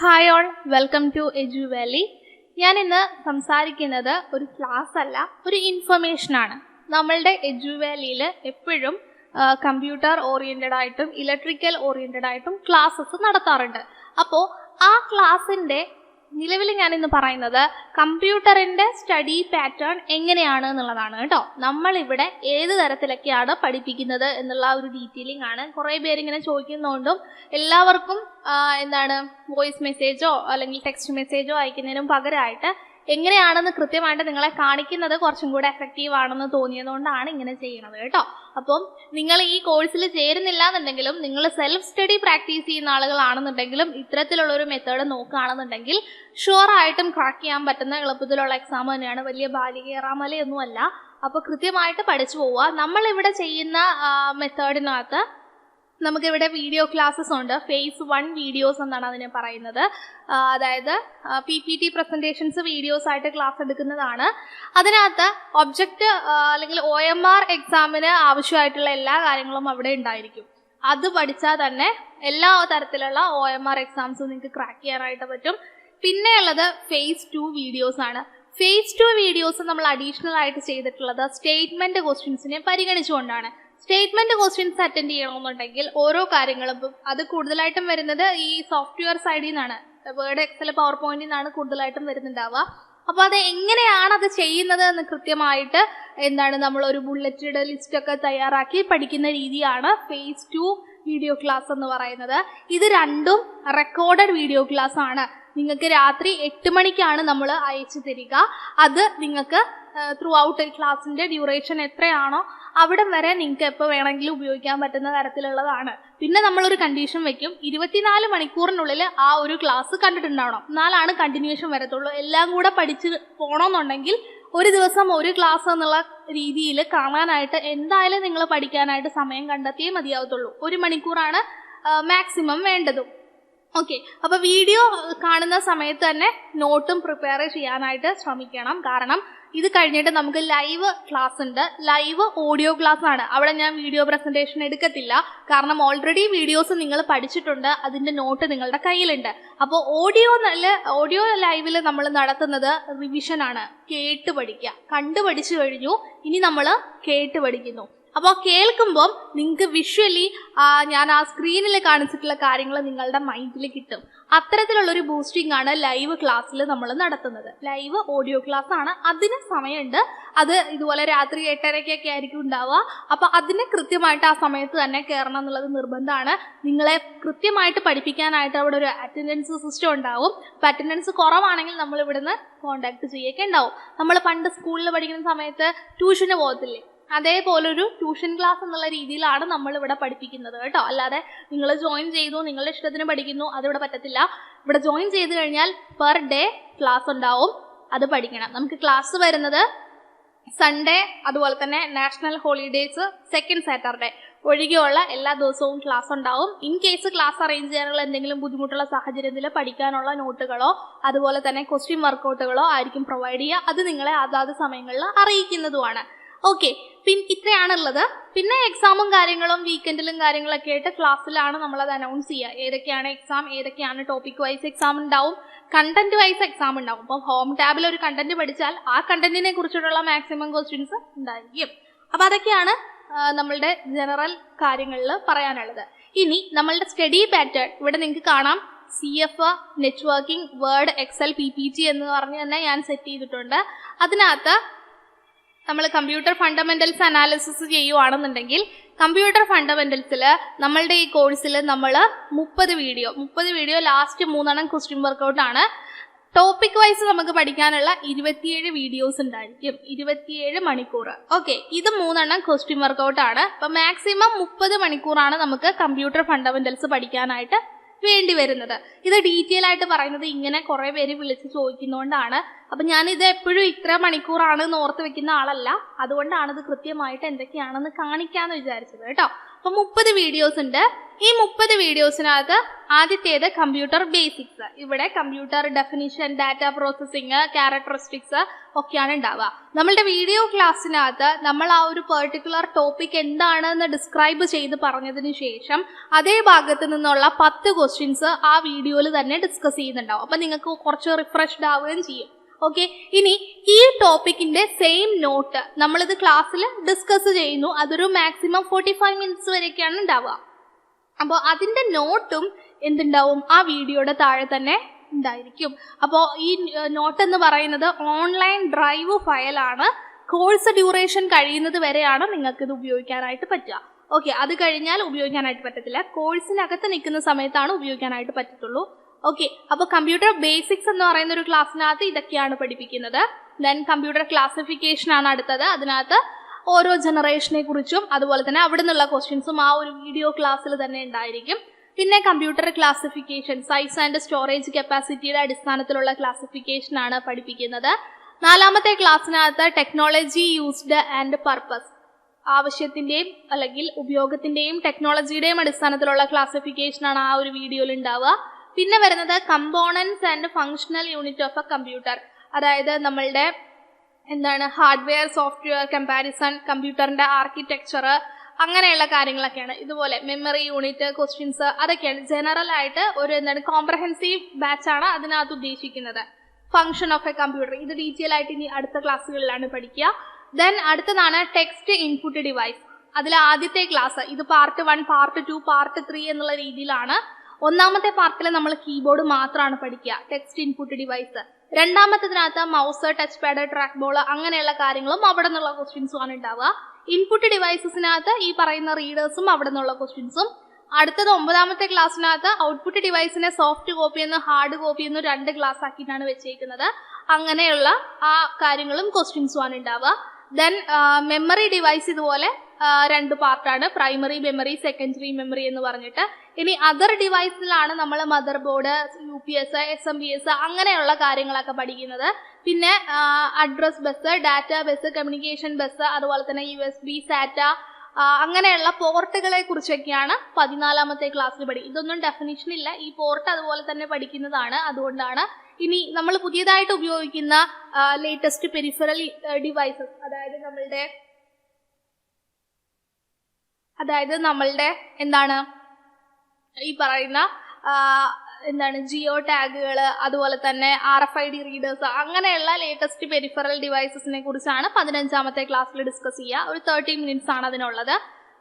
Hi all welcome to Edu Valley ഞാൻ ഇന്ന് സംസാരിക്കുന്നത് ഒരു ക്ലാസ് അല്ല ഒരു ഇൻഫർമേഷൻ ആണ്. നമ്മളുടെ എജു വാലിയിൽ എപ്പോഴും കമ്പ്യൂട്ടർ ഓറിയന്റഡ് ആയിട്ടും ഇലക്ട്രിക്കൽ ഓറിയന്റഡ് ആയിട്ടും ക്ലാസ്സസ് നടത്താറുണ്ട്. അപ്പോൾ ആ ക്ലാസ്സിന്റെ നിലവിൽ ഞാൻ ഇന്ന് പറയുന്നത് കമ്പ്യൂട്ടറിന്റെ സ്റ്റഡി പാറ്റേൺ എങ്ങനെയാണ് എന്നുള്ളതാണ് കേട്ടോ. നമ്മൾ ഇവിടെ ഏത് തരത്തിലൊക്കെയാണ് പഠിപ്പിക്കുന്നത് എന്നുള്ള ഒരു ഡീറ്റെയിലിംഗ് ആണ്. കുറേ പേരിങ്ങനെ ചോദിക്കുന്നതുകൊണ്ടും എല്ലാവർക്കും എന്താണ് വോയിസ് മെസ്സേജോ അല്ലെങ്കിൽ ടെക്സ്റ്റ് മെസ്സേജോ അയക്കുന്നതിനും പകരമായിട്ട് എങ്ങനെയാണെന്ന് കൃത്യമായിട്ട് നിങ്ങളെ കാണിക്കുന്നത് കുറച്ചും കൂടെ എഫക്റ്റീവ് ആണെന്ന് തോന്നിയതുകൊണ്ടാണ് ഇങ്ങനെ ചെയ്യുന്നത് കേട്ടോ. അപ്പം നിങ്ങൾ ഈ കോഴ്സിൽ ചേരുന്നില്ല എന്നുണ്ടെങ്കിലും നിങ്ങൾ സെൽഫ് സ്റ്റഡി പ്രാക്ടീസ് ചെയ്യുന്ന ആളുകളാണെന്നുണ്ടെങ്കിലും ഇത്തരത്തിലുള്ള ഒരു മെത്തേഡ് നോക്കുകയാണെന്നുണ്ടെങ്കിൽ ഷുവർ ആയിട്ടും ക്രാക്ക് ചെയ്യാൻ പറ്റുന്ന എളുപ്പത്തിലുള്ള എക്സാം തന്നെയാണ്. വലിയ ബാലികേറാമലയൊന്നുമല്ല. അപ്പൊ അപ്പോൾ കൃത്യമായിട്ട് പഠിച്ചു പോവുക. നമ്മൾ ഇവിടെ ചെയ്യുന്ന മെത്തേഡിനകത്ത് നമുക്കിവിടെ വീഡിയോ ക്ലാസ്സസ് ഉണ്ട്. ഫേസ് വൺ വീഡിയോസ് എന്നാണ് അതിനെ പറയുന്നത്. അതായത് P P T presentations videos ആയിട്ട് ക്ലാസ് എടുക്കുന്നതാണ്. അതിനകത്ത് ഒബ്ജക്റ്റ് അല്ലെങ്കിൽ ഒ എം ആർ എക്സാമിന് ആവശ്യമായിട്ടുള്ള എല്ലാ കാര്യങ്ങളും അവിടെ ഉണ്ടായിരിക്കും. അത് പഠിച്ചാൽ തന്നെ എല്ലാ തരത്തിലുള്ള ഒ എം ആർ എക്സാംസും നിങ്ങൾക്ക് ക്രാക്ക് ചെയ്യാനായിട്ട് പറ്റും. പിന്നെയുള്ളത് ഫേസ് ടു വീഡിയോസ് ആണ്. ഫേസ് ടു വീഡിയോസ് നമ്മൾ അഡീഷണൽ ആയിട്ട് ചെയ്തിട്ടുള്ളത് സ്റ്റേറ്റ്മെന്റ് ക്വസ്റ്റ്യൻസിനെ പരിഗണിച്ചുകൊണ്ടാണ്. സ്റ്റേറ്റ്മെന്റ് ക്വസ്റ്റ്യൻസ് അറ്റൻഡ് ചെയ്യണമെന്നുണ്ടെങ്കിൽ ഓരോ കാര്യങ്ങളും അത് കൂടുതലായിട്ടും വരുന്നത് ഈ സോഫ്റ്റ്വെയർ സൈഡിൽ നിന്നാണ്. വേർഡ് എക്സൽ പവർ പോയിന്റിൽ നിന്നാണ് കൂടുതലായിട്ടും വരുന്നുണ്ടാവുക. അപ്പോൾ അത് എങ്ങനെയാണ് അത് ചെയ്യുന്നത് എന്ന് കൃത്യമായിട്ട് എന്താണ് നമ്മൾ ഒരു ബുള്ളറ്റഡ് ലിസ്റ്റ് ഒക്കെ തയ്യാറാക്കി പഠിക്കുന്ന രീതിയാണ് ഫേസ് ടു വീഡിയോ ക്ലാസ് എന്ന് പറയുന്നത്. ഇത് രണ്ടും റെക്കോർഡഡ് വീഡിയോ ക്ലാസ് ആണ്. നിങ്ങൾക്ക് രാത്രി എട്ട് മണിക്കാണ് നമ്മൾ അയച്ചു തരിക. അത് നിങ്ങൾക്ക് ത്രൂ ഔട്ട് ക്ലാസ്സിന്റെ ഡ്യൂറേഷൻ എത്രയാണോ അവിടം വരെ നിങ്ങൾക്ക് എപ്പോൾ വേണമെങ്കിലും ഉപയോഗിക്കാൻ പറ്റുന്ന തരത്തിലുള്ളതാണ്. പിന്നെ നമ്മളൊരു കണ്ടീഷൻ വെക്കും. ഇരുപത്തിനാല് മണിക്കൂറിനുള്ളിൽ ആ ഒരു ക്ലാസ് കണ്ടിട്ടുണ്ടാവണം. എന്നാലാണ് കണ്ടിന്യൂഷൻ വരത്തുള്ളൂ. എല്ലാം കൂടെ പഠിച്ച് പോകണമെന്നുണ്ടെങ്കിൽ ഒരു ദിവസം ഒരു ക്ലാസ് എന്നുള്ള രീതിയിൽ കാണാനായിട്ട് എന്തായാലും നിങ്ങൾ പഠിക്കാനായിട്ട് സമയം കണ്ടെത്തിയേ മതിയാവത്തുള്ളൂ. ഒരു മണിക്കൂറാണ് മാക്സിമം വേണ്ടതും. ഓക്കെ അപ്പോൾ വീഡിയോ കാണുന്ന സമയത്ത് തന്നെ നോട്ടും പ്രിപ്പയർ ചെയ്യാനായിട്ട് ശ്രമിക്കണം. കാരണം ഇത് കഴിഞ്ഞിട്ട് നമുക്ക് ലൈവ് ക്ലാസ് ഉണ്ട്. ലൈവ് ഓഡിയോ ക്ലാസ് ആണ്. അവിടെ ഞാൻ വീഡിയോ പ്രസന്റേഷൻ എടുക്കത്തില്ല. കാരണം ഓൾറെഡി വീഡിയോസ് നിങ്ങൾ പഠിച്ചിട്ടുണ്ട്. അതിന്റെ നോട്ട് നിങ്ങളുടെ കയ്യിലുണ്ട്. അപ്പോൾ ഓഡിയോ നല്ല ഓഡിയോ ലൈവിൽ നമ്മൾ നടത്തുന്നത് റിവിഷൻ ആണ്. കേട്ട് പഠിക്കുക. കണ്ടു പഠിച്ചു കഴിഞ്ഞു. ഇനി നമ്മൾ കേട്ട് പഠിക്കുന്നു. അപ്പോൾ കേൾക്കുമ്പം നിങ്ങൾക്ക് വിഷ്വലി ഞാൻ ആ സ്ക്രീനിൽ കാണിച്ചിട്ടുള്ള കാര്യങ്ങൾ നിങ്ങളുടെ മൈൻഡിൽ കിട്ടും. അത്തരത്തിലുള്ളൊരു ബൂസ്റ്റിംഗ് ആണ് ലൈവ് ക്ലാസ്സിൽ നമ്മൾ നടത്തുന്നത്. ലൈവ് ഓഡിയോ ക്ലാസ് ആണ്. അതിന് സമയമുണ്ട്. അത് ഇതുപോലെ രാത്രി എട്ടരയ്ക്കൊക്കെ ആയിരിക്കും ഉണ്ടാവുക. അപ്പോൾ അതിന് കൃത്യമായിട്ട് ആ സമയത്ത് തന്നെ കയറണം എന്നുള്ളത് നിർബന്ധമാണ്. നിങ്ങളെ കൃത്യമായിട്ട് പഠിപ്പിക്കാനായിട്ട് അവിടെ ഒരു അറ്റൻഡൻസ് സിസ്റ്റം ഉണ്ടാവും. അപ്പോൾ അറ്റൻഡൻസ് കുറവാണെങ്കിൽ നമ്മൾ ഇവിടുന്ന് കോണ്ടാക്ട് ചെയ്യൊക്കെ ഉണ്ടാവും. നമ്മൾ പണ്ട് സ്കൂളിൽ പഠിക്കുന്ന സമയത്ത് ട്യൂഷന് പോകത്തില്ലേ? അതേപോലൊരു ട്യൂഷൻ ക്ലാസ് എന്നുള്ള രീതിയിലാണ് നമ്മൾ ഇവിടെ പഠിപ്പിക്കുന്നത് കേട്ടോ. അല്ലാതെ നിങ്ങൾ ജോയിൻ ചെയ്തു നിങ്ങളുടെ ഇഷ്ടത്തിന് പഠിക്കുന്നു അതിവിടെ പറ്റത്തില്ല. ഇവിടെ ജോയിൻ ചെയ്ത് കഴിഞ്ഞാൽ പെർ ഡേ ക്ലാസ് ഉണ്ടാവും അത് പഠിക്കണം. നമുക്ക് ക്ലാസ് വരുന്നത് സൺഡേ അതുപോലെ തന്നെ നാഷണൽ ഹോളിഡേയ്സ് സെക്കൻഡ് സാറ്റർഡേ. ഒഴികെയുള്ള എല്ലാ ദിവസവും ക്ലാസ് ഉണ്ടാവും. ഇൻ കേസ് ക്ലാസ് അറേഞ്ച് ചെയ്യാനുള്ള എന്തെങ്കിലും ബുദ്ധിമുട്ടുള്ള സാഹചര്യത്തിൽ പഠിക്കാനുള്ള നോട്ടുകളോ അതുപോലെ തന്നെ ക്വസ്റ്റ്യൻ വർക്കൗട്ടുകളോ ആയിരിക്കും പ്രൊവൈഡ് ചെയ്യുക. അത് നിങ്ങളെ അതാത് സമയങ്ങളിൽ അറിയിക്കുന്നതുമാണ്. ഓക്കെ. പിൻ ഇത്രയാണുള്ളത്. പിന്നെ എക്സാമും കാര്യങ്ങളും വീക്കെൻഡിലും കാര്യങ്ങളൊക്കെ ആയിട്ട് ക്ലാസ്സിലാണ് നമ്മൾ നമ്മളത് അനൗൺസ് ചെയ്യുക ഏതൊക്കെയാണ് എക്സാം ഏതൊക്കെയാണ് ടോപ്പിക് വൈസ് എക്സാം ഉണ്ടാവും. കണ്ടന്റ് വൈസ് എക്സാം ഉണ്ടാവും. അപ്പം ഹോം ടാബിൽ ഒരു കണ്ടന്റ് പഠിച്ചാൽ ആ കണ്ടന്റിനെ കുറിച്ചിട്ടുള്ള മാക്സിമം ക്വസ്റ്റ്യൻസ് ഉണ്ടായിരിക്കും. അപ്പം അതൊക്കെയാണ് നമ്മളുടെ ജനറൽ കാര്യങ്ങളിൽ പറയാനുള്ളത്. ഇനി നമ്മളുടെ സ്റ്റഡി പാറ്റേൺ ഇവിടെ നിങ്ങൾക്ക് കാണാം. C F networking Word Excel P P T എന്ന് പറഞ്ഞ് തന്നെ ഞാൻ സെറ്റ് ചെയ്തിട്ടുണ്ട്. അതിനകത്ത് നമ്മൾ കമ്പ്യൂട്ടർ ഫണ്ടമെന്റൽസ് അനാലിസിസ് ചെയ്യുവാണെന്നുണ്ടെങ്കിൽ കമ്പ്യൂട്ടർ ഫണ്ടമെന്റൽസിൽ നമ്മളുടെ ഈ കോഴ്സിൽ നമ്മൾ മുപ്പത് വീഡിയോ മുപ്പത് വീഡിയോ ലാസ്റ്റ് മൂന്നെണ്ണം ക്വസ്റ്റ്യൻ വർക്കൗട്ട് ആണ്. ടോപ്പിക് വൈസ് നമുക്ക് പഠിക്കാനുള്ള ഇരുപത്തിയേഴ് വീഡിയോസ് ഉണ്ടായിരിക്കും. ഇരുപത്തിയേഴ് മണിക്കൂർ ഓക്കെ ഇത് മൂന്നെണ്ണം ക്വസ്റ്റ്യൻ വർക്കൗട്ട് ആണ്. അപ്പം മാക്സിമം മുപ്പത് മണിക്കൂറാണ് നമുക്ക് കമ്പ്യൂട്ടർ ഫണ്ടമെന്റൽസ് പഠിക്കാനായിട്ട് വേണ്ടി വരുന്നത്. ഇത് ഡീറ്റെയിൽ ആയിട്ട് പറയുന്നത് ഇങ്ങനെ കുറേ പേര് വിളിച്ച് ചോദിക്കുന്നതുകൊണ്ടാണ് അപ്പൊ ഞാനിത് എപ്പോഴും ഇത്ര മണിക്കൂറാണ് എന്ന് ഓർത്ത് വെക്കുന്ന ആളല്ല. അതുകൊണ്ടാണ് ഇത് കൃത്യമായിട്ട് എന്തൊക്കെയാണെന്ന് കാണിക്കാന്ന് വിചാരിച്ചത് കേട്ടോ. അപ്പൊ മുപ്പത് വീഡിയോസ് ഉണ്ട്. ഈ മുപ്പത് വീഡിയോസിനകത്ത് ആദ്യത്തേത് കമ്പ്യൂട്ടർ ബേസിക്സ് ഇവിടെ computer definition data processing characteristics ഒക്കെയാണ് ഉണ്ടാവുക. നമ്മളുടെ വീഡിയോ ക്ലാസ്സിനകത്ത് നമ്മൾ ആ ഒരു പെർട്ടിക്കുലർ ടോപ്പിക് എന്താണെന്ന് ഡിസ്ക്രൈബ് ചെയ്ത് പറഞ്ഞതിന് ശേഷം അതേ ഭാഗത്ത് നിന്നുള്ള പത്ത് ക്വസ്റ്റ്യൻസ് ആ വീഡിയോയിൽ തന്നെ ഡിസ്കസ് ചെയ്യുന്നുണ്ടാവും. അപ്പൊ നിങ്ങൾക്ക് കുറച്ച് റിഫ്രഷ്ഡ് ആവുകയും ചെയ്യും. ഓക്കെ ഇനി ഈ ടോപ്പിക്കിന്റെ സെയിം നോട്ട് നമ്മളിത് ക്ലാസ്സിൽ ഡിസ്കസ് ചെയ്യുന്നു. അതൊരു മാക്സിമം ഫോർട്ടി ഫൈവ് മിനിറ്റ്സ് വരെയൊക്കെയാണ് ഉണ്ടാവുക. അപ്പോൾ അതിന്റെ നോട്ടും എന്തുണ്ടാവും? ആ വീഡിയോയുടെ താഴെ തന്നെ ഉണ്ടായിരിക്കും. അപ്പോൾ ഈ നോട്ട് എന്ന് പറയുന്നത് ഓൺലൈൻ ഡ്രൈവ് ഫയലാണ് കോഴ്സ് ഡ്യൂറേഷൻ കഴിയുന്നത് വരെയാണ് നിങ്ങൾക്ക് ഇത് ഉപയോഗിക്കാനായിട്ട് പറ്റുക. ഓക്കെ അത് കഴിഞ്ഞാൽ ഉപയോഗിക്കാനായിട്ട് പറ്റത്തില്ല. കോഴ്സിനകത്ത് നിൽക്കുന്ന സമയത്താണ് ഉപയോഗിക്കാനായിട്ട് പറ്റത്തുള്ളൂ. ഓക്കെ അപ്പോൾ കമ്പ്യൂട്ടർ ബേസിക്സ് എന്ന് പറയുന്ന ഒരു ക്ലാസ്സിനകത്ത് ഇതൊക്കെയാണ് പഠിപ്പിക്കുന്നത്. ദെൻ കമ്പ്യൂട്ടർ ക്ലാസിഫിക്കേഷൻ ആണ് അടുത്തത്. അതിനകത്ത് ഓരോ ജനറേഷനെ കുറിച്ചും അതുപോലെ തന്നെ അവിടെ നിന്നുള്ള ക്വസ്റ്റ്യൻസും ആ ഒരു വീഡിയോ ക്ലാസ്സിൽ തന്നെ ഉണ്ടായിരിക്കും. പിന്നെ computer classification size and storage കപ്പാസിറ്റിയുടെ അടിസ്ഥാനത്തിലുള്ള ക്ലാസിഫിക്കേഷൻ ആണ് പഠിപ്പിക്കുന്നത്. നാലാമത്തെ ക്ലാസ്സിനകത്ത് ടെക്നോളജി യൂസ്ഡ് ആൻഡ് പർപ്പസ് ആവശ്യത്തിന്റെയും അല്ലെങ്കിൽ ഉപയോഗത്തിന്റെയും ടെക്നോളജിയുടെയും അടിസ്ഥാനത്തിലുള്ള ക്ലാസിഫിക്കേഷൻ ആണ് ആ ഒരു വീഡിയോയിൽ ഉണ്ടാവുക. പിന്നെ വരുന്നത് components and functional unit of a computer അതായത് നമ്മളുടെ എന്താണ് ഹാർഡ്വെയർ സോഫ്റ്റ്വെയർ കമ്പാരിസൺ കമ്പ്യൂട്ടറിന്റെ ആർക്കിടെക്ചർ അങ്ങനെയുള്ള കാര്യങ്ങളൊക്കെയാണ്. ഇതുപോലെ മെമ്മറി യൂണിറ്റ് ക്വസ്റ്റ്യൻസ് അതൊക്കെയാണ്. ജനറൽ ആയിട്ട് ഒരു എന്താണ് കോംപ്രഹെൻസീവ് ബാച്ച് ആണ് അതിനകത്ത് ഉദ്ദേശിക്കുന്നത്. ഫങ്ഷൻ ഓഫ് എ കമ്പ്യൂട്ടർ ഇത് ഡീറ്റെയിൽ ആയിട്ട് ഇനി അടുത്ത ക്ലാസ്സുകളിലാണ് പഠിക്കുക. ദെൻ അടുത്തതാണ് ടെക്സ്റ്റ് ഇൻപുട്ട് ഡിവൈസ് അതിൽ ആദ്യത്തെ ക്ലാസ് ഇത് part one part two part three എന്നുള്ള രീതിയിലാണ് ഒന്നാമത്തെ പാർട്ടിൽ നമ്മൾ കീബോർഡ് മാത്രമാണ് പഠിക്കുക ടെക്സ്റ്റ് ഇൻപുട്ട് ഡിവൈസ് രണ്ടാമത്തതിനകത്ത് mouse touch pad track ball അങ്ങനെയുള്ള കാര്യങ്ങളും അവിടെ നിന്നുള്ള ക്വസ്റ്റ്യൻസും ആണ് ഉണ്ടാവുക ഇൻപുട്ട് ഡിവൈസസിനകത്ത് ഈ പറയുന്ന റീഡേഴ്സും അവിടെ നിന്നുള്ള ക്വസ്റ്റ്യൻസും അടുത്തത് ഒമ്പതാമത്തെ ക്ലാസ്സിനകത്ത് ഔട്ട്പുട്ട് ഡിവൈസിനെ സോഫ്റ്റ് കോപ്പി എന്ന് ഹാർഡ് കോപ്പി എന്ന് രണ്ട് ക്ലാസ് ആക്കിയിട്ടാണ് വെച്ചേക്കുന്നത്. അങ്ങനെയുള്ള ആ കാര്യങ്ങളും ക്വസ്റ്റ്യൻസും ആണ് ഉണ്ടാവുക ദെൻ മെമ്മറി ഡിവൈസ് ഇതുപോലെ രണ്ട് പാർട്ടാണ്. പ്രൈമറി മെമ്മറി സെക്കൻഡറി മെമ്മറി എന്ന് പറഞ്ഞിട്ട്. ഇനി അതർ ഡിവൈസിലാണ് നമ്മൾ motherboard U P S S M B S അങ്ങനെയുള്ള കാര്യങ്ങളൊക്കെ പഠിക്കുന്നത്. പിന്നെ address bus data bus communication bus അതുപോലെ തന്നെ യു എസ് ബി സാറ്റ അങ്ങനെയുള്ള പോർട്ടുകളെ കുറിച്ചൊക്കെയാണ് പതിനാലാമത്തെ ക്ലാസ്സിൽ പഠി ഇതൊന്നും ഡെഫിനിഷൻ ഇല്ല. ഈ പോർട്ട് അതുപോലെ തന്നെ പഠിക്കുന്നതാണ്. അതുകൊണ്ടാണ് ഇനി നമ്മൾ പുതിയതായിട്ട് ഉപയോഗിക്കുന്ന ലേറ്റസ്റ്റ് പെരിഫറൽ ഡിവൈസസ് അതായത് നമ്മളുടെ അതായത് നമ്മളുടെ എന്താണ് ഈ പറയുന്ന എന്താണ് ജിയോ ടാഗുകൾ അതുപോലെ തന്നെ R F I D readers അങ്ങനെയുള്ള ലേറ്റസ്റ്റ് പെരിഫറൽ ഡിവൈസസിനെ കുറിച്ചാണ് പതിനഞ്ചാമത്തെ ക്ലാസ്സിൽ ഡിസ്കസ് ചെയ്യുക ഒരു തേർട്ടി മിനിറ്റ്സ് ആണ് അതിനുള്ളത്.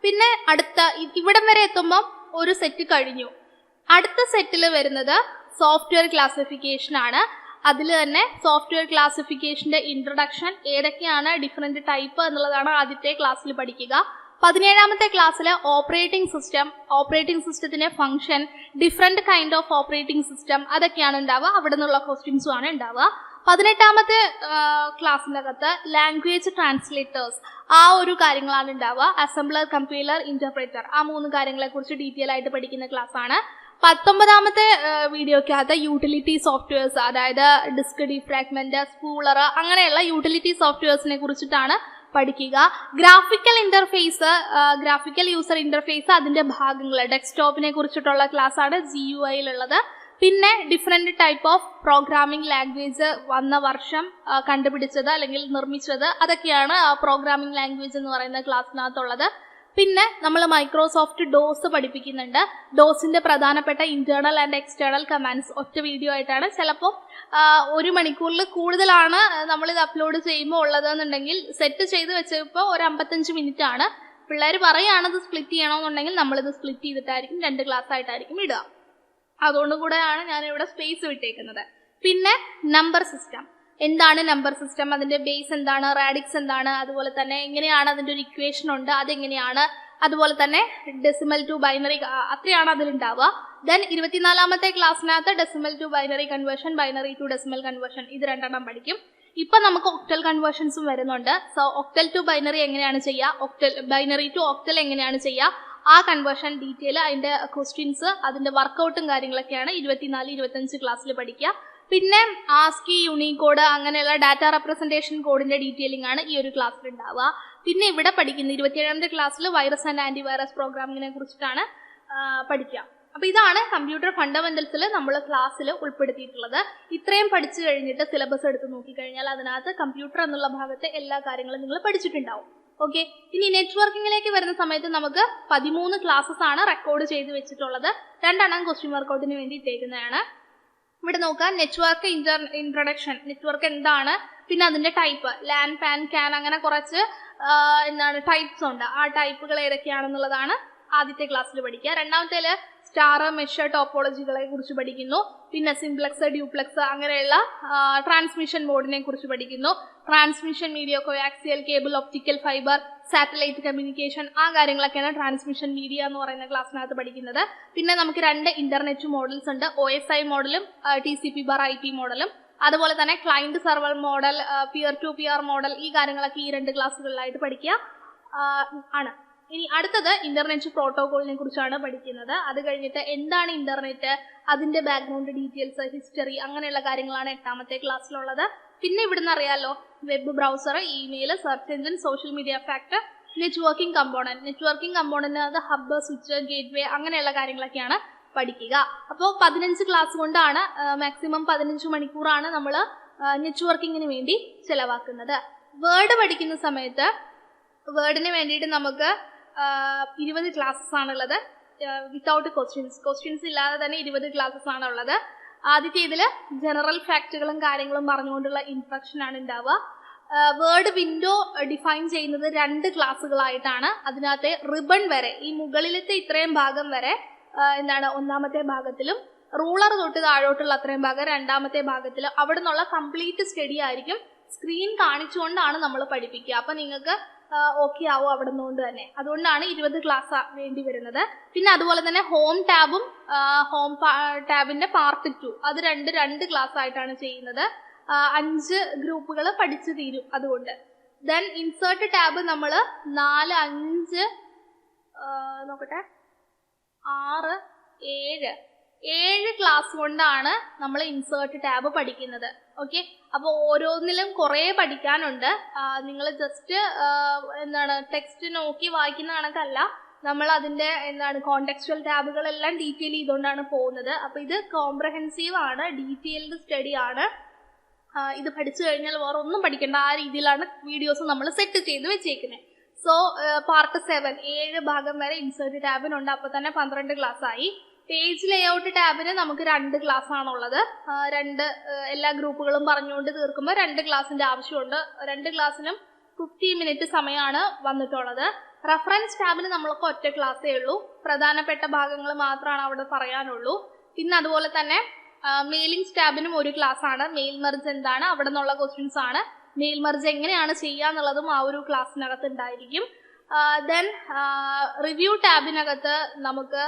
പിന്നെ അടുത്ത ഇവിടം വരെ എത്തുമ്പോൾ ഒരു സെറ്റ് കഴിഞ്ഞു. അടുത്ത സെറ്റിൽ വരുന്നത് സോഫ്റ്റ്വെയർ ക്ലാസിഫിക്കേഷൻ ആണ്. അതിൽ തന്നെ സോഫ്റ്റ്വെയർ ക്ലാസിഫിക്കേഷന്റെ ഇൻട്രൊഡക്ഷൻ ഏതൊക്കെയാണ് ഡിഫറെന്റ് ടൈപ്പ് എന്നുള്ളതാണ് ആദ്യത്തെ ക്ലാസ്സിൽ പഠിക്കുക. പതിനേഴാമത്തെ ക്ലാസ്സിൽ ഓപ്പറേറ്റിംഗ് സിസ്റ്റം ഓപ്പറേറ്റിംഗ് സിസ്റ്റത്തിന്റെ function different kind of operating system അതൊക്കെയാണ് ഉണ്ടാവുക. അവിടെ നിന്നുള്ള ക്വസ്റ്റ്യൻസും ആണ് ഉണ്ടാവുക. പതിനെട്ടാമത്തെ ക്ലാസ്സിന്റെ അകത്ത് ലാംഗ്വേജ് ട്രാൻസ്ലേറ്റേഴ്സ് ആ ഒരു കാര്യങ്ങളാണ് ഉണ്ടാവുക. അസംബ്ലർ കമ്പ്യൂലർ ഇന്റർപ്രേറ്റർ ആ മൂന്ന് കാര്യങ്ങളെ കുറിച്ച് ഡീറ്റെയിൽ ആയിട്ട് പഠിക്കുന്ന ക്ലാസ് ആണ് പത്തൊമ്പതാമത്തെ വീഡിയോക്കകത്ത് യൂട്ടിലിറ്റി സോഫ്റ്റ്വെയർസ് അതായത് ഡിസ്ക് ഡിഫ്രാഗ്മെന്റ് സ്പൂളർ അങ്ങനെയുള്ള യൂട്ടിലിറ്റി സോഫ്റ്റ്വെയർസിനെ കുറിച്ചിട്ടാണ് പഠിക്കുക. Graphical interface graphical user interface അതിന്റെ ഭാഗങ്ങൾ ഡെസ്ക്ടോപ്പിനെ കുറിച്ചിട്ടുള്ള ക്ലാസ് ആണ് ജി യു ഐയിലുള്ളത് പിന്നെ different type of programming language വന്ന വർഷം കണ്ടുപിടിച്ചത് അല്ലെങ്കിൽ നിർമ്മിച്ചത് അതൊക്കെയാണ് പ്രോഗ്രാമിംഗ് ലാംഗ്വേജ് എന്ന് പറയുന്ന ക്ലാസ്സിനകത്തുള്ളത് പിന്നെ നമ്മൾ മൈക്രോസോഫ്റ്റ് ഡോസ് പഠിപ്പിക്കുന്നുണ്ട്. ഡോസിന്റെ പ്രധാനപ്പെട്ട ഇന്റേണൽ ആൻഡ് എക്സ്റ്റേണൽ കമാൻഡ്സ് ഒറ്റ വീഡിയോ ആയിട്ടാണ്. ചിലപ്പോൾ ഒരു മണിക്കൂറിൽ കൂടുതലാണ് നമ്മളിത് അപ്ലോഡ് ചെയ്യുമ്പോൾ ഉള്ളതെന്നുണ്ടെങ്കിൽ സെറ്റ് ചെയ്ത് വെച്ചപ്പോൾ ഒരു അമ്പത്തഞ്ച് മിനിറ്റ് ആണ്. പിള്ളേർ പറയുകയാണത് സ്പ്ലിറ്റ് ചെയ്യണമെന്നുണ്ടെങ്കിൽ നമ്മളിത് സ്പ്ലിറ്റ് ചെയ്തിട്ടായിരിക്കും രണ്ട് ക്ലാസ് ആയിട്ടായിരിക്കും ഇടുക. അതുകൊണ്ട് കൂടെയാണ് ഞാൻ ഇവിടെ സ്പേസ് വിട്ടേക്കുന്നത്. പിന്നെ നമ്പർ സിസ്റ്റം എന്താണ് നമ്പർ സിസ്റ്റം അതിന്റെ ബേസ് എന്താണ് റാഡിക്സ് എന്താണ് അതുപോലെ തന്നെ എങ്ങനെയാണ് അതിന്റെ ഒരു ഇക്വേഷൻ ഉണ്ട് അതെങ്ങനെയാണ് അതുപോലെ തന്നെ ഡെസിമൽ ടു ബൈനറി അത്രയാണ് അതിലുണ്ടാവുക. ദെൻ ഇരുപത്തിനാലാമത്തെ ക്ലാസ്സിനകത്ത് decimal to binary conversion binary to decimal conversion ഇത് രണ്ടെണ്ണം പഠിക്കും. ഇപ്പൊ നമുക്ക് ഒക്ടൽ കൺവേർഷൻസും വരുന്നുണ്ട്. സോ ഒക്ടൽ ടു ബൈനറി എങ്ങനെയാണ് ചെയ്യുക? ഒക്ടൽ ബൈനറി ടു ഒക്ടൽ എങ്ങനെയാണ് ചെയ്യുക? ആ കൺവേർഷൻ ഡീറ്റെയിൽ അതിന്റെ ക്വസ്റ്റ്യൻസ് അതിന്റെ വർക്കൗട്ടും കാര്യങ്ങളൊക്കെയാണ് ഇരുപത്തിനാല് ഇരുപത്തഞ്ച് ക്ലാസ്സിൽ പഠിക്കുക. പിന്നെ ആസ്കി യൂണിക്കോഡ് അങ്ങനെയുള്ള ഡാറ്റ റെപ്രസെന്റേഷൻ കോഡിന്റെ ഡീറ്റെയിലിംഗ് ആണ് ഈ ഒരു ക്ലാസ്സിൽ ഉണ്ടാവുക. പിന്നെ ഇവിടെ പഠിക്കുന്ന ഇരുപത്തിയേഴാമത്തെ ക്ലാസ്സിൽ വൈറസ് ആൻഡ് ആന്റിവൈറസ് പ്രോഗ്രാമിങ്ങിനെ കുറിച്ചിട്ടാണ് പഠിക്കുക. അപ്പോൾ ഇതാണ് കമ്പ്യൂട്ടർ ഫണ്ടമെന്റൽസിൽ നമ്മൾ ക്ലാസ്സിൽ ഉൾപ്പെടുത്തിയിട്ടുള്ളത്. ഇത്രയും പഠിച്ചു കഴിഞ്ഞിട്ട് സിലബസ് എടുത്ത് നോക്കിക്കഴിഞ്ഞാൽ അതിനകത്ത് കമ്പ്യൂട്ടർ എന്നുള്ള ഭാഗത്തെ എല്ലാ കാര്യങ്ങളും നിങ്ങൾ പഠിച്ചിട്ടുണ്ടാവും. ഓക്കെ ഇനി നെറ്റ്വർക്കിങ്ങിലേക്ക് വരുന്ന സമയത്ത് നമുക്ക് പതിമൂന്ന് ക്ലാസ്സസ് ആണ് റെക്കോർഡ് ചെയ്ത് വെച്ചിട്ടുള്ളത്. രണ്ടെണ്ണം ക്വസ്റ്റ്യൻ വർക്കൗട്ടിന് വേണ്ടി ഇട്ടേക്കുന്നതാണ്. ഇവിടെ നോക്കാം നെറ്റ്വർക്ക് ഇന്റർ ഇൻട്രൊഡക്ഷൻ നെറ്റ്വർക്ക് എന്താണ്? പിന്നെ അതിന്റെ ടൈപ്പ് ലാൻ പാൻ ക്യാൻ അങ്ങനെ കുറച്ച് എന്താണ് ടൈപ്സ് ഉണ്ട്. ആ ടൈപ്പുകൾ ഏതൊക്കെയാണെന്നുള്ളതാണ് ആദ്യത്തെ ക്ലാസ്സിൽ പഠിക്കുക. രണ്ടാമത്തേൽ സ്റ്റാർ മെഷർ ടോപ്പോളജികളെ കുറിച്ച് പഠിക്കുന്നു. പിന്നെ സിംപ്ലക്സ് ഡ്യൂപ്ലക്സ് അങ്ങനെയുള്ള ട്രാൻസ്മിഷൻ മോഡിനെ കുറിച്ച് പഠിക്കുന്നു. Transmission media coaxial cable optical fibre satellite communication ആ കാര്യങ്ങളൊക്കെയാണ് ട്രാൻസ്മിഷൻ മീഡിയ എന്ന് പറയുന്ന ക്ലാസ്സിനകത്ത് പഠിക്കുന്നത്. പിന്നെ നമുക്ക് രണ്ട് ഇന്റർനെറ്റ് മോഡൽസ് ഉണ്ട്. ഒ എസ് ഐ മോഡലും T C P bar I P മോഡലും അതുപോലെ തന്നെ client server model peer to peer model ഈ കാര്യങ്ങളൊക്കെ ഈ രണ്ട് ക്ലാസ്സുകളിലായിട്ട് പഠിക്കുക ആണ്. ഇനി അടുത്തത് ഇന്റർനെറ്റ് പ്രോട്ടോകോളിനെ കുറിച്ചാണ് പഠിക്കുന്നത്. അത് കഴിഞ്ഞിട്ട് എന്താണ് ഇന്റർനെറ്റ് അതിന്റെ ബാക്ക്ഗ്രൗണ്ട് ഡീറ്റെയിൽസ് ഹിസ്റ്ററി അങ്ങനെയുള്ള കാര്യങ്ങളാണ് എട്ടാമത്തെ ക്ലാസ്സിലുള്ളത് പിന്നെ ഇവിടുന്ന് അറിയാലോ web browser email search engine social media factor networking component networking component hub switch gateway അങ്ങനെയുള്ള കാര്യങ്ങളൊക്കെയാണ് പഠിക്കുക. അപ്പോൾ പതിനഞ്ച് ക്ലാസ് കൊണ്ടാണ് മാക്സിമം പതിനഞ്ച് മണിക്കൂറാണ് നമ്മൾ നെറ്റ്വർക്കിങ്ങിന് വേണ്ടി ചിലവാക്കുന്നത്. വേർഡ് പഠിക്കുന്ന സമയത്ത് വേർഡിന് വേണ്ടിയിട്ട് നമുക്ക് ഇരുപത് ക്ലാസ്സസ് ആണുള്ളത്. വിത്തൗട്ട് ക്വസ്റ്റ്യൻസ് ക്വസ്റ്റ്യൻസ് ഇല്ലാതെ തന്നെ ഇരുപത് ക്ലാസ്സസ് ആണുള്ളത്. ആദ്യത്തെ ഇതിൽ ജനറൽ ഫാക്റ്റുകളും കാര്യങ്ങളും പറഞ്ഞുകൊണ്ടുള്ള ഇൻട്രക്ഷൻ ആണ് ഉണ്ടാവുക. വേർഡ് വിൻഡോ ഡിഫൈൻ ചെയ്യുന്നത് രണ്ട് ക്ലാസ്സുകളായിട്ടാണ് അതിനകത്തെ റിബൺ വരെ ഈ മുകളിലത്തെ ഇത്രയും ഭാഗം വരെ എന്താണ് ഒന്നാമത്തെ ഭാഗത്തിലും റൂളർ തൊട്ട് താഴോട്ടുള്ള അത്രയും ഭാഗം രണ്ടാമത്തെ ഭാഗത്തിലും അവിടെ നിന്നുള്ള കംപ്ലീറ്റ് സ്റ്റഡി ആയിരിക്കും സ്ക്രീൻ കാണിച്ചുകൊണ്ടാണ് നമ്മൾ പഠിപ്പിക്കുക. അപ്പൊ നിങ്ങൾക്ക് ഓക്കെ ആവും അവിടെ നിന്നുകൊണ്ട് തന്നെ. അതുകൊണ്ടാണ് ഇരുപത് ക്ലാസ് വേണ്ടി വരുന്നത്. പിന്നെ അതുപോലെ തന്നെ ഹോം ടാബും ഹോം ടാബിന്റെ പാർട്ട് ടു അത് രണ്ട് രണ്ട് ക്ലാസ് ആയിട്ടാണ് ചെയ്യുന്നത്. അഞ്ച് ഗ്രൂപ്പുകൾ പഠിച്ചു തീരും അതുകൊണ്ട്. ദെൻ ഇൻസേർട്ട് ടാബ് നമ്മൾ നാല് അഞ്ച് നോക്കട്ടെ. ആറ് ഏഴ് ഏഴ് ക്ലാസ് കൊണ്ടാണ് നമ്മൾ ഇൻസേർട്ട് ടാബ് പഠിക്കുന്നത്. ഓക്കെ അപ്പോൾ ഓരോന്നിലും കുറേ പഠിക്കാനുണ്ട്. നിങ്ങൾ ജസ്റ്റ് എന്താണ് ടെക്സ്റ്റ് നോക്കി വായിക്കുന്ന കണക്കല്ല. നമ്മൾ അതിന്റെ എന്താണ് കോണ്ടെക്സ്വൽ ടാബുകളെല്ലാം ഡീറ്റെയിൽ ചെയ്തുകൊണ്ടാണ് പോകുന്നത്. അപ്പോൾ ഇത് കോംപ്രഹെൻസീവ് ആണ് ഡീറ്റെയിൽഡ് സ്റ്റഡി ആണ്. ഇത് പഠിച്ചു കഴിഞ്ഞാൽ വേറെ ഒന്നും പഠിക്കേണ്ട. ആ രീതിയിലാണ് വീഡിയോസ് നമ്മൾ സെറ്റ് ചെയ്ത് വെച്ചേക്കുന്നത് സോ പാർട്ട് സെവൻ ഏഴ് ഭാഗം വരെ ഇൻസേർട്ട് ടാബിനുണ്ട് അപ്പോൾ തന്നെ പന്ത്രണ്ട് ക്ലാസ് ആയി. പേജ് ലേഔട്ട് ടാബിന് നമുക്ക് രണ്ട് ക്ലാസ് ആണുള്ളത്. രണ്ട് എല്ലാ ഗ്രൂപ്പുകളും പറഞ്ഞുകൊണ്ട് തീർക്കുമ്പോൾ രണ്ട് ക്ലാസ്സിന്റെ ആവശ്യമുണ്ട്. രണ്ട് ക്ലാസ്സിനും ഫിഫ്റ്റി മിനിറ്റ് സമയമാണ് വന്നിട്ടുള്ളത്. റെഫറൻസ് ടാബിന് നമ്മൾക്ക് ഒറ്റ ക്ലാസ്സേ ഉള്ളൂ. പ്രധാനപ്പെട്ട ഭാഗങ്ങൾ മാത്രമാണ് അവിടെ പറയാനുള്ളൂ. പിന്നെ അതുപോലെ തന്നെ മെയിലിംഗ് ടാബിനും ഒരു ക്ലാസ് ആണ്. മെയിൽ മെർജ് എന്താണ്? അവിടെ നിന്നുള്ള ക്വസ്റ്റ്യൻസ് ആണ്. മെയിൽ മെർജ് എങ്ങനെയാണ് ചെയ്യുക എന്നുള്ളതും ആ ഒരു ക്ലാസ്സിനകത്ത് ഉണ്ടായിരിക്കും. ദെൻ റിവ്യൂ ടാബിനകത്ത് നമുക്ക്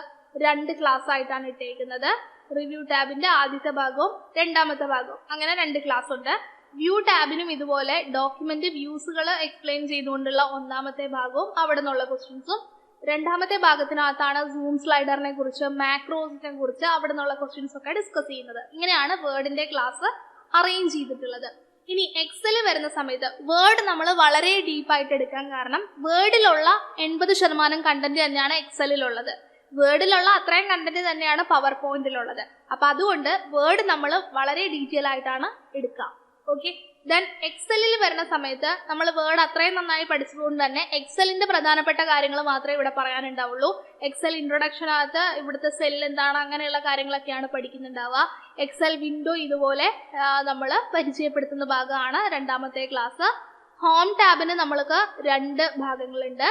രണ്ട് ക്ലാസ് ആയിട്ടാണ് ഇട്ടേക്കുന്നത്. റിവ്യൂ ടാബിന്റെ ആദ്യത്തെ ഭാഗവും രണ്ടാമത്തെ ഭാഗവും. അങ്ങനെ രണ്ട് ക്ലാസ് ഉണ്ട്. വ്യൂ ടാബിനും ഇതുപോലെ ഡോക്യുമെന്റ് വ്യൂസുകൾ എക്സ്പ്ലെയിൻ ചെയ്തുകൊണ്ടുള്ള ഒന്നാമത്തെ ഭാഗവും അവിടെ നിന്നുള്ള ക്വസ്റ്റ്യൻസും രണ്ടാമത്തെ ഭാഗത്തിനകത്താണ് സൂം സ്ലൈഡറിനെ കുറിച്ച് മാക്രോസിനെ കുറിച്ച് അവിടെ നിന്നുള്ള ക്വസ്റ്റ്യൻസ് ഒക്കെ ഡിസ്കസ് ചെയ്യുന്നത്. ഇങ്ങനെയാണ് വേർഡിന്റെ ക്ലാസ് അറേഞ്ച് ചെയ്തിട്ടുള്ളത്. ഇനി എക്സൽ വരുന്ന സമയത്ത് വേർഡ് നമ്മൾ വളരെ ഡീപ്പായിട്ട് എടുക്കാൻ കാരണം വേർഡിലുള്ള എൺപത് ശതമാനം കണ്ടന്റ് തന്നെയാണ് എക്സലിലുള്ളത് വേർഡിലുള്ള അത്രയും കണ്ടന്റ് തന്നെയാണ് പവർ പോയിന്റിലുള്ളത് അപ്പൊ അതുകൊണ്ട് വേർഡ് നമ്മൾ വളരെ ഡീറ്റെയിൽ ആയിട്ടാണ് എടുക്കുക ഓക്കെ ദെൻ എക്സലിൽ വരുന്ന സമയത്ത് നമ്മൾ വേർഡ് അത്രയും നന്നായി പഠിച്ചതുകൊണ്ട് തന്നെ എക്സലിന്റെ പ്രധാനപ്പെട്ട കാര്യങ്ങൾ മാത്രമേ ഇവിടെ പറയാനുണ്ടാവുള്ളൂ. എക്സൽ ഇൻട്രൊഡക്ഷനകത്ത് ഇവിടുത്തെ സെൽ എന്താണ് അങ്ങനെയുള്ള കാര്യങ്ങളൊക്കെയാണ് പഠിക്കുന്നുണ്ടാവുക. എക്സൽ വിൻഡോ ഇതുപോലെ നമ്മൾ പരിചയപ്പെടുത്തുന്ന ഭാഗമാണ് രണ്ടാമത്തെ ക്ലാസ് ഹോം ടാബിന് നമ്മൾക്ക് രണ്ട് ഭാഗങ്ങളുണ്ട്.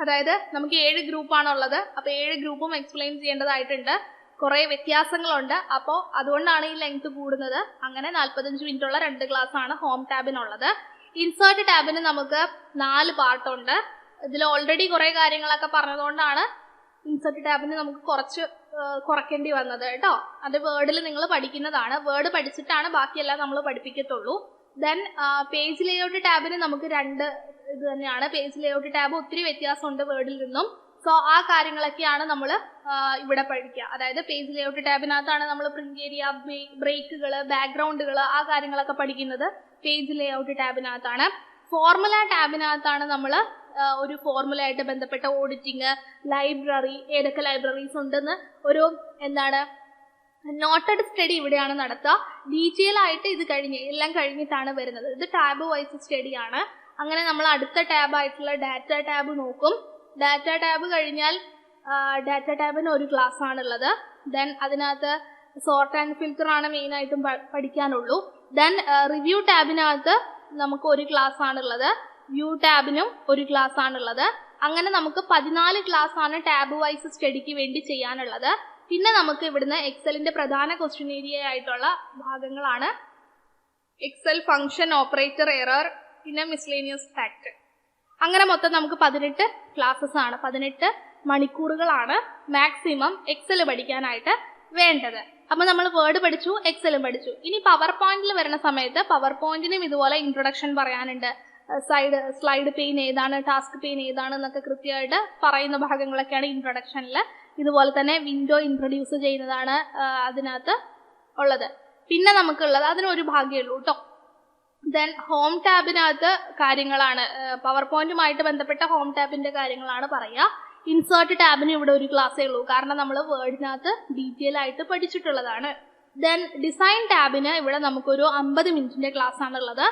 അതായത് നമുക്ക് ഏഴ് ഗ്രൂപ്പാണുള്ളത് അപ്പോൾ ഏഴ് ഗ്രൂപ്പും എക്സ്പ്ലെയിൻ ചെയ്യേണ്ടതായിട്ടുണ്ട്. കുറേ വ്യത്യാസങ്ങളുണ്ട്. അപ്പോൾ അതുകൊണ്ടാണ് ഈ ലെങ്ത് കൂടുന്നത്. അങ്ങനെ നാൽപ്പത്തഞ്ച് മിനിറ്റ് ഉള്ള രണ്ട് ക്ലാസ് ആണ് ഹോം ടാബിനുള്ളത് ഇൻസേർട്ട് ടാബിന് നമുക്ക് നാല് പാർട്ടുണ്ട് ഇതിൽ ഓൾറെഡി കുറേ കാര്യങ്ങളൊക്കെ പറഞ്ഞതുകൊണ്ടാണ് ഇൻസേർട്ട് ടാബിന് നമുക്ക് കുറച്ച് കുറയ്ക്കേണ്ടി വന്നത് കേട്ടോ. അത് വേർഡിൽ നിങ്ങൾ പഠിക്കുന്നതാണ്. വേർഡ് പഠിച്ചിട്ടാണ് ബാക്കിയെല്ലാം നമ്മൾ പഠിപ്പിക്കത്തുള്ളൂ. ദെൻ പേജ് ലേഔട്ട് ടാബിന് നമുക്ക് രണ്ട് ഇത് തന്നെയാണ്. പേജ് ലേഔട്ട് ടാബ് ഒത്തിരി വ്യത്യാസമുണ്ട് വേർഡിൽ നിന്നും. സോ ആ കാര്യങ്ങളൊക്കെയാണ് നമ്മൾ ഇവിടെ പഠിക്കുക. അതായത് പേജ് ലേഔട്ട് ടാബിനകത്താണ് നമ്മൾ പ്രിന്റ് ഏരിയ ബ്രേക്കുകൾ ബാക്ക്ഗ്രൗണ്ടുകൾ ആ കാര്യങ്ങളൊക്കെ പഠിക്കുന്നത് പേജ് ലേഔട്ട് ടാബിനകത്താണ് ഫോർമുല ടാബിനകത്താണ് നമ്മൾ ഒരു ഫോർമുല ആയിട്ട് ബന്ധപ്പെട്ട ഓഡിറ്റിങ് ലൈബ്രറി ഏതൊക്കെ ലൈബ്രറീസ് ഉണ്ടെന്ന് ഒരു എന്താണ് നോട്ടഡ് സ്റ്റഡി ഇവിടെയാണ് നടത്തുക. ഡീറ്റെയിൽ ആയിട്ട് ഇത് കഴിഞ്ഞ് എല്ലാം കഴിഞ്ഞിട്ടാണ് വരുന്നത്. ഇത് ടാബ് വൈസ് സ്റ്റഡിയാണ് അങ്ങനെ നമ്മൾ അടുത്ത ടാബ് ആയിട്ടുള്ള ഡാറ്റ ടാബ് നോക്കും. ഡാറ്റ ടാബ് കഴിഞ്ഞാൽ ഡാറ്റ ടാബിന് ഒരു ക്ലാസ് ആണുള്ളത്. ദെൻ അതിനകത്ത് സോർട്ട് ആൻഡ് ഫിൽറ്റർ ആണ് മെയിൻ ആയിട്ടും പഠിക്കാനുള്ളൂ. ദെൻ റിവ്യൂ ടാബിനകത്ത് നമുക്ക് ഒരു ക്ലാസ് ആണുള്ളത്. വ്യൂ ടാബിനും ഒരു ക്ലാസ് ആണുള്ളത്. അങ്ങനെ നമുക്ക് പതിനാല് ക്ലാസ് ആണ് ടാബ് വൈസ് സ്റ്റഡിക്ക് വേണ്ടി ചെയ്യാനുള്ളത്. പിന്നെ നമുക്ക് ഇവിടുന്ന് എക്സലിന്റെ പ്രധാന ക്വസ്റ്റ്യൻ ഏരിയ ആയിട്ടുള്ള ഭാഗങ്ങളാണ്. എക്സൽ ഫംഗ്ഷൻ ഓപ്പറേറ്റർ എറർ പിന്നെ മിസ്ലേനിയസ് ഫാക്ട് അങ്ങനെ മൊത്തം നമുക്ക് പതിനെട്ട് ക്ലാസ്സസ് ആണ്. പതിനെട്ട് മണിക്കൂറുകളാണ് മാക്സിമം എക്സൽ പഠിക്കാനായിട്ട് വേണ്ടത്. അപ്പൊ നമ്മൾ വേർഡ് പഠിച്ചു എക്സലും പഠിച്ചു. ഇനി പവർ പോയിന്റിൽ വരുന്ന സമയത്ത് പവർ പോയിന്റിനും ഇതുപോലെ ഇൻട്രൊഡക്ഷൻ പറയാനുണ്ട്. സൈഡ് സ്ലൈഡ് പെയിൻ ഏതാണ് ടാസ്ക് പെയിൻ ഏതാണ് എന്നൊക്കെ കൃത്യമായിട്ട് പറയുന്ന ഭാഗങ്ങളൊക്കെയാണ് ഇൻട്രൊഡക്ഷനിൽ ഇതുപോലെ തന്നെ വിൻഡോ ഇൻട്രൊഡ്യൂസ് ചെയ്യുന്നതാണ് അതിനകത്ത് ഉള്ളത്. പിന്നെ നമുക്കുള്ളത് അതിനൊരു ഭാഗ്യമുള്ളൂ കേട്ടോ ദെൻ ഹോം ടാബിനകത്ത് കാര്യങ്ങളാണ്. പവർ പോയിന്റുമായിട്ട് ബന്ധപ്പെട്ട ഹോം ടാബിന്റെ കാര്യങ്ങളാണ് പറയുക ഇൻസേർട്ട് ടാബിന് ഇവിടെ ഒരു ക്ലാസ്സേ ഉള്ളൂ. കാരണം നമ്മൾ വേർഡിനകത്ത് ഡീറ്റെയിൽ ആയിട്ട് പഠിച്ചിട്ടുള്ളതാണ്. ദെൻ ഡിസൈൻ ടാബിന് ഇവിടെ നമുക്കൊരു അമ്പത് മിനിറ്റിന്റെ ക്ലാസ് ആണുള്ളത്.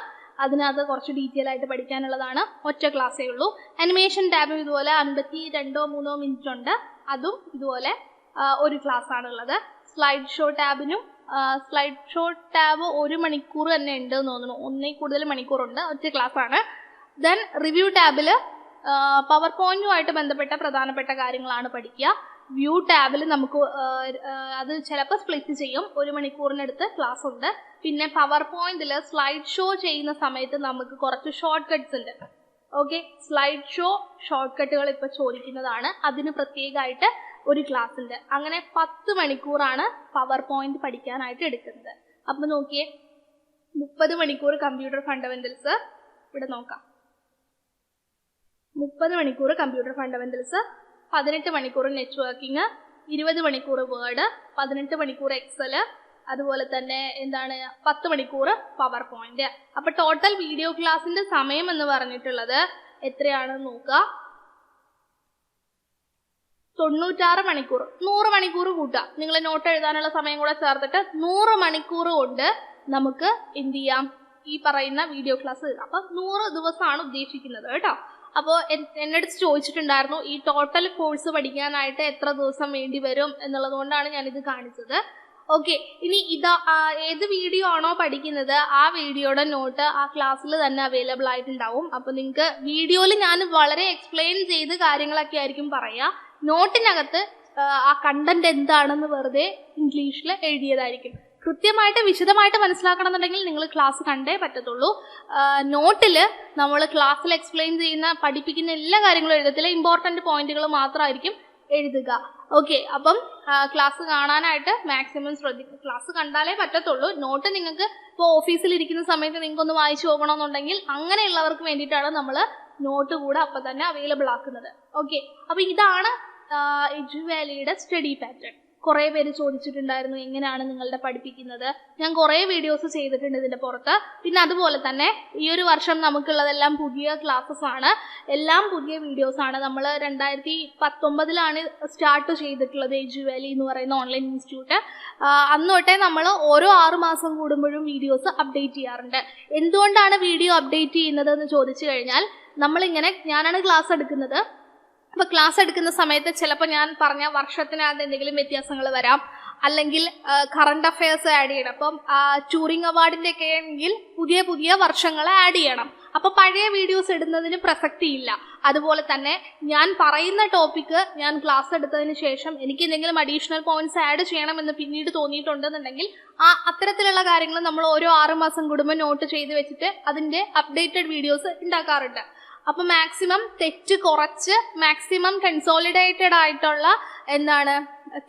അതിനകത്ത് കുറച്ച് ഡീറ്റെയിൽ ആയിട്ട് പഠിക്കാനുള്ളതാണ്. ഒറ്റ ക്ലാസ്സേ ഉള്ളൂ. അനിമേഷൻ ടാബും ഇതുപോലെ അൻപത്തി രണ്ടോ മൂന്നോ മിനിറ്റ് ഉണ്ട്. അതും ഇതുപോലെ ഒരു ക്ലാസ് ആണുള്ളത്. സ്ലൈഡ് ഷോ ടാബിനും സ്ലൈഡ് ഷോ ടാബ് ഒരു മണിക്കൂർ തന്നെ ഉണ്ട് എന്ന് തോന്നുന്നു. ഒന്നേ കൂടുതൽ മണിക്കൂറുണ്ട്. ഒറ്റ ക്ലാസ് ആണ് ദെൻ റിവ്യൂ ടാബിൽ പവർ പോയിന്റുമായിട്ട് ബന്ധപ്പെട്ട പ്രധാനപ്പെട്ട കാര്യങ്ങളാണ് പഠിക്കുക. വ്യൂ ടാബിൽ നമുക്ക് അത് ചിലപ്പോൾ സ്പ്ലിറ്റ് ചെയ്യും. ഒരു മണിക്കൂറിനടുത്ത് ക്ലാസ് ഉണ്ട്. പിന്നെ പവർ പോയിന്റിൽ സ്ലൈഡ് ഷോ ചെയ്യുന്ന സമയത്ത് നമുക്ക് കുറച്ച് ഷോർട്ട് കട്ട്സ് ഉണ്ട്. ഓക്കെ സ്ലൈഡ് ഷോ ഷോർട്ട് കട്ടുകൾ ഇപ്പോൾ ചോദിക്കുന്നതാണ്. അതിന് പ്രത്യേകമായിട്ട് ഒരു ക്ലാസ് ഉണ്ട് അങ്ങനെ പത്ത് മണിക്കൂറാണ് പവർ പോയിന്റ് പഠിക്കാനായിട്ട് എടുക്കുന്നത്. അപ്പം നോക്കിയേ മുപ്പത് മണിക്കൂർ കമ്പ്യൂട്ടർ ഫണ്ടമെന്റൽസ് ഇവിടെ നോക്കാം. മുപ്പത് മണിക്കൂർ കമ്പ്യൂട്ടർ ഫണ്ടമെന്റൽസ് പതിനെട്ട് മണിക്കൂർ നെറ്റ്വർക്കിംഗ് ഇരുപത് മണിക്കൂർ വേർഡ് പതിനെട്ട് മണിക്കൂർ എക്സൽ അതുപോലെ തന്നെ എന്താണ് പത്ത് മണിക്കൂർ പവർ പോയിന്റ് അപ്പൊ ടോട്ടൽ വീഡിയോ ക്ലാസിന്റെ സമയം എന്ന് പറഞ്ഞിട്ടുള്ളത് എത്രയാണെന്ന് നോക്കുക. തൊണ്ണൂറ്റാറ് മണിക്കൂർ നൂറ് മണിക്കൂർ കൂട്ടുക. നിങ്ങൾ നോട്ട് എഴുതാനുള്ള സമയം കൂടെ ചേർത്തിട്ട് നൂറ് മണിക്കൂർ കൊണ്ട് നമുക്ക് എന്ത് ചെയ്യാം? ഈ പറയുന്ന വീഡിയോ ക്ലാസ് അപ്പൊ നൂറ് ദിവസമാണ് ഉദ്ദേശിക്കുന്നത് കേട്ടോ. അപ്പോൾ എന്നോട് ചോദിച്ചിട്ടുണ്ടായിരുന്നു ഈ ടോട്ടൽ കോഴ്സ് പഠിക്കാനായിട്ട് എത്ര ദിവസം വേണ്ടി വരും? എന്നുള്ളത് കൊണ്ടാണ് ഞാനിത് കാണിച്ചത്. ഓക്കെ ഇനി ഇതാ ഏത് വീഡിയോ ആണോ പഠിക്കുന്നത് ആ വീഡിയോയുടെ നോട്ട് ആ ക്ലാസ്സിൽ തന്നെ അവൈലബിൾ ആയിട്ടുണ്ടാവും. അപ്പോൾ നിങ്ങൾക്ക് വീഡിയോയിൽ ഞാൻ വളരെ എക്സ്പ്ലെയിൻ ചെയ്ത് കാര്യങ്ങളൊക്കെ ആയിരിക്കും പറയുക നോട്ടിനകത്ത് ആ, കണ്ടന്റ് എന്താണെന്ന് വെറുതെ ഇംഗ്ലീഷിൽ എഴുതിയതായിരിക്കും. കൃത്യമായിട്ട് വിശദമായിട്ട് മനസ്സിലാക്കണം എന്നുണ്ടെങ്കിൽ നിങ്ങൾ ക്ലാസ് കണ്ടേ പറ്റത്തുള്ളൂ. നോട്ടിൽ നമ്മൾ ക്ലാസ്സിൽ എക്സ്പ്ലെയിൻ ചെയ്യുന്ന പഠിപ്പിക്കുന്ന എല്ലാ കാര്യങ്ങളും എഴുതത്തില്ല. ഇമ്പോർട്ടന്റ് പോയിന്റുകൾ മാത്രമായിരിക്കും എഴുതുക. ഓക്കെ അപ്പം ക്ലാസ് കാണാനായിട്ട് മാക്സിമം ശ്രദ്ധിക്കും ക്ലാസ് കണ്ടാലേ പറ്റത്തുള്ളൂ. നോട്ട് നിങ്ങൾക്ക് ഇപ്പോൾ ഓഫീസിൽ ഇരിക്കുന്ന സമയത്ത് നിങ്ങൾക്കൊന്ന് വായിച്ചു പോകണമെന്നുണ്ടെങ്കിൽ അങ്ങനെയുള്ളവർക്ക് വേണ്ടിയിട്ടാണ് നമ്മൾ നോട്ട് കൂടെ അപ്പം തന്നെ അവൈലബിൾ ആക്കുന്നത്. ഓക്കെ അപ്പോൾ ഇതാണ് എജുവാലിയുടെ സ്റ്റഡി പാറ്റേൺ കുറേ പേര് ചോദിച്ചിട്ടുണ്ടായിരുന്നു എങ്ങനെയാണ് നിങ്ങളുടെ പഠിപ്പിക്കുന്നത്. ഞാൻ കുറേ വീഡിയോസ് ചെയ്തിട്ടുണ്ട് ഇതിന്റെ പുറത്ത്. പിന്നെ അതുപോലെ തന്നെ ഈ ഒരു വർഷം നമുക്കുള്ളതെല്ലാം പുതിയ ക്ലാസ്സസ് ആണ്. എല്ലാം പുതിയ വീഡിയോസ് ആണ്. നമ്മൾ രണ്ടായിരത്തി പത്തൊമ്പതിലാണ് സ്റ്റാർട്ട് ചെയ്തിട്ടുള്ളത് എജു വാലി എന്ന് പറയുന്ന ഓൺലൈൻ ഇൻസ്റ്റിറ്റ്യൂട്ട് അന്ന് തൊട്ടേ നമ്മൾ ഓരോ ആറ് മാസം കൂടുമ്പോഴും വീഡിയോസ് അപ്ഡേറ്റ് ചെയ്യാറുണ്ട്. എന്തുകൊണ്ടാണ് വീഡിയോ അപ്ഡേറ്റ് ചെയ്യുന്നത് എന്ന് ചോദിച്ചു കഴിഞ്ഞാൽ നമ്മളിങ്ങനെ ഞാനാണ് ക്ലാസ് എടുക്കുന്നത്. അപ്പോൾ ക്ലാസ് എടുക്കുന്ന സമയത്ത് ചിലപ്പോൾ ഞാൻ പറഞ്ഞ വർഷത്തിനകത്ത് എന്തെങ്കിലും വ്യത്യാസങ്ങൾ വരാം. അല്ലെങ്കിൽ കറണ്ട് അഫയേഴ്സ് ആഡ് ചെയ്യണം. അപ്പം ടൂറിംഗ് അവാർഡിന്റെ ഒക്കെ ആണെങ്കിൽ പുതിയ പുതിയ വർഷങ്ങൾ ആഡ് ചെയ്യണം. അപ്പോൾ പഴയ വീഡിയോസ് ഇടുന്നതിന് പ്രസക്തി ഇല്ല. അതുപോലെ തന്നെ ഞാൻ പറയുന്ന ടോപ്പിക്ക് ഞാൻ ക്ലാസ് എടുത്തതിന് ശേഷം എനിക്ക് എന്തെങ്കിലും അഡീഷണൽ പോയിന്റ്സ് ആഡ് ചെയ്യണമെന്ന് പിന്നീട് തോന്നിയിട്ടുണ്ടെന്നുണ്ടെങ്കിൽ ആ അത്തരത്തിലുള്ള കാര്യങ്ങൾ നമ്മൾ ഓരോ ആറുമാസം കൂടുമ്പോൾ നോട്ട് ചെയ്ത് വെച്ചിട്ട് അതിന്റെ അപ്ഡേറ്റഡ് വീഡിയോസ് ഉണ്ടാക്കാറുണ്ട്. അപ്പൊ മാക്സിമം തെറ്റ് കുറച്ച് മാക്സിമം കൺസോളിഡേറ്റഡ് ആയിട്ടുള്ള എന്താണ്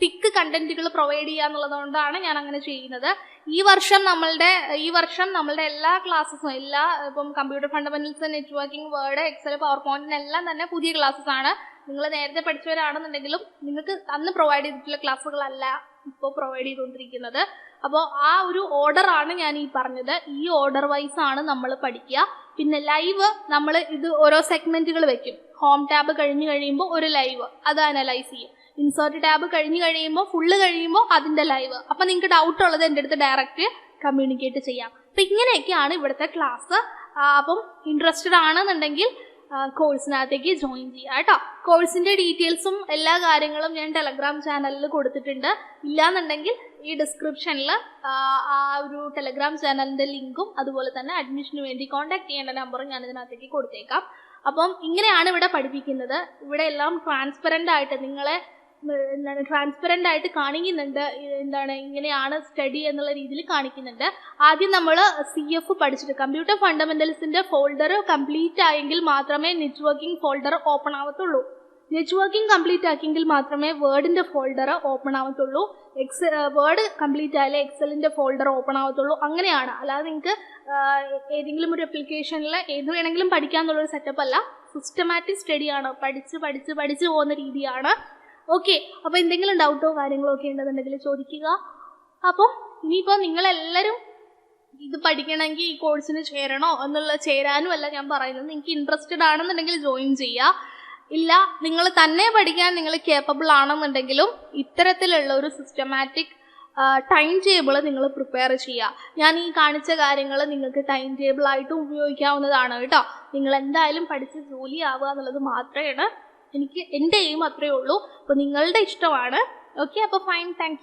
തിക്ക് കണ്ടന്റുകൾ പ്രൊവൈഡ് ചെയ്യുക എന്നുള്ളതുകൊണ്ടാണ് ഞാൻ അങ്ങനെ ചെയ്യുന്നത്. ഈ വർഷം നമ്മളുടെ ഈ വർഷം നമ്മളുടെ എല്ലാ ക്ലാസ്സസും എല്ലാ ഇപ്പം computer fundamentals networking word excel power പോയിന്റിനെല്ലാം തന്നെ പുതിയ ക്ലാസ്സസ് ആണ്. നിങ്ങൾ നേരത്തെ പഠിച്ചവരാണെന്നുണ്ടെങ്കിലും നിങ്ങൾക്ക് അന്ന് പ്രൊവൈഡ് ചെയ്തിട്ടുള്ള ക്ലാസ്സുകളല്ല ഇപ്പോൾ പ്രൊവൈഡ് ചെയ്തുകൊണ്ടിരിക്കുന്നത്. അപ്പോൾ ആ ഒരു ഓർഡർ ആണ് ഞാൻ ഈ പറഞ്ഞത്. ഈ ഓർഡർ വൈസ് ആണ് നമ്മൾ പഠിക്കുക. പിന്നെ ലൈവ് നമ്മൾ ഇത് ഓരോ സെഗ്മെന്റുകൾ വെക്കും. ഹോം ടാബ് കഴിഞ്ഞ് കഴിയുമ്പോൾ ഒരു ലൈവ്. അത് അനലൈസ് ചെയ്യും. ഇൻസേർട്ട് ടാബ് കഴിഞ്ഞ് കഴിയുമ്പോൾ ഫുള്ള് കഴിയുമ്പോൾ അതിന്റെ ലൈവ്. അപ്പൊ നിങ്ങൾക്ക് ഡൗട്ട് ഉള്ളത് എന്റെ അടുത്ത് ഡയറക്റ്റ് കമ്മ്യൂണിക്കേറ്റ് ചെയ്യാം. അപ്പൊ ഇങ്ങനെയൊക്കെയാണ് ഇവിടുത്തെ ക്ലാസ് അപ്പം ഇൻട്രസ്റ്റഡ് ആണെന്നുണ്ടെങ്കിൽ കോഴ്സിനകത്തേക്ക് ജോയിൻ ചെയ്യുക കേട്ടോ. കോഴ്സിന്റെ ഡീറ്റെയിൽസും എല്ലാ കാര്യങ്ങളും ഞാൻ ടെലഗ്രാം ചാനലിൽ കൊടുത്തിട്ടുണ്ട്. ഇല്ലാന്നുണ്ടെങ്കിൽ ഈ ഡിസ്ക്രിപ്ഷനിൽ ആ ഒരു ടെലഗ്രാം ചാനലിന്റെ ലിങ്കും അതുപോലെ തന്നെ അഡ്മിഷന് വേണ്ടി കോൺടാക്ട് ചെയ്യേണ്ട നമ്പറും ഞാൻ ഇതിനകത്തേക്ക് കൊടുത്തേക്കാം. അപ്പം ഇങ്ങനെയാണ് ഇവിടെ പഠിപ്പിക്കുന്നത്. ഇവിടെ എല്ലാം ട്രാൻസ്പെറന്റ് ആയിട്ട് നിങ്ങളെ എന്താണ് ട്രാൻസ്പെറന്റ് ആയിട്ട് കാണിക്കുന്നുണ്ട്. എന്താണ് ഇങ്ങനെയാണ് സ്റ്റഡി എന്നുള്ള രീതിയിൽ കാണിക്കുന്നുണ്ട്. ആദ്യം നമ്മൾ സി എഫ് പഠിച്ചിട്ട് കമ്പ്യൂട്ടർ ഫണ്ടമെന്റൽസിന്റെ ഫോൾഡർ കംപ്ലീറ്റ് ആയെങ്കിൽ മാത്രമേ നെറ്റ്വർക്കിംഗ് ഫോൾഡർ ഓപ്പൺ ആവത്തുള്ളൂ. നെറ്റ്വർക്കിംഗ് കംപ്ലീറ്റ് ആക്കിയെങ്കിൽ മാത്രമേ വേർഡിന്റെ ഫോൾഡർ ഓപ്പൺ ആവത്തുള്ളൂ. എക്സ് വേർഡ് കംപ്ലീറ്റ് ആയാലേ എക്സലിന്റെ ഫോൾഡർ ഓപ്പൺ ആവത്തുള്ളൂ. അങ്ങനെയാണ്. അല്ലാതെ നിങ്ങൾക്ക് ഏതെങ്കിലും ഒരു അപ്ലിക്കേഷനിൽ ഏത് വേണമെങ്കിലും പഠിക്കാന്നുള്ളൊരു സെറ്റപ്പ് അല്ല. സിസ്റ്റമാറ്റിക് സ്റ്റഡിയാണ് പഠിച്ച് പഠിച്ച് പഠിച്ച് പോകുന്ന രീതിയാണ് ഓക്കെ അപ്പോൾ എന്തെങ്കിലും ഡൗട്ടോ കാര്യങ്ങളോ ഒക്കെ ഉണ്ടെന്നുണ്ടെങ്കിൽ ചോദിക്കുക. അപ്പം ഇനിയിപ്പോൾ നിങ്ങളെല്ലാവരും ഇത് പഠിക്കണമെങ്കിൽ ഈ കോഴ്സിന് ചേരണോ എന്നുള്ള ചേരാനും അല്ല ഞാൻ പറയുന്നത്. നിങ്ങൾക്ക് ഇൻട്രസ്റ്റഡ് ആണെന്നുണ്ടെങ്കിൽ ജോയിൻ ചെയ്യുക. ഇല്ല നിങ്ങൾ തന്നെ പഠിക്കാൻ നിങ്ങൾ കേപ്പബിൾ ആണെന്നുണ്ടെങ്കിലും ഇത്തരത്തിലുള്ള ഒരു സിസ്റ്റമാറ്റിക് ടൈം ടേബിൾ നിങ്ങൾ പ്രിപ്പയർ ചെയ്യുക. ഞാൻ ഈ കാണിച്ച കാര്യങ്ങൾ നിങ്ങൾക്ക് ടൈം ടേബിൾ ആയിട്ടും ഉപയോഗിക്കാവുന്നതാണ് കേട്ടോ. നിങ്ങൾ എന്തായാലും പഠിച്ച് ജോലി ആവുക എന്നുള്ളത് മാത്രമാണ് എനിക്ക് എന്റെ എയിം അത്രയേ ഉള്ളൂ. അപ്പോൾ നിങ്ങളുടെ ഇഷ്ടമാണ്. ഓക്കെ അപ്പോൾ ഫൈൻ താങ്ക്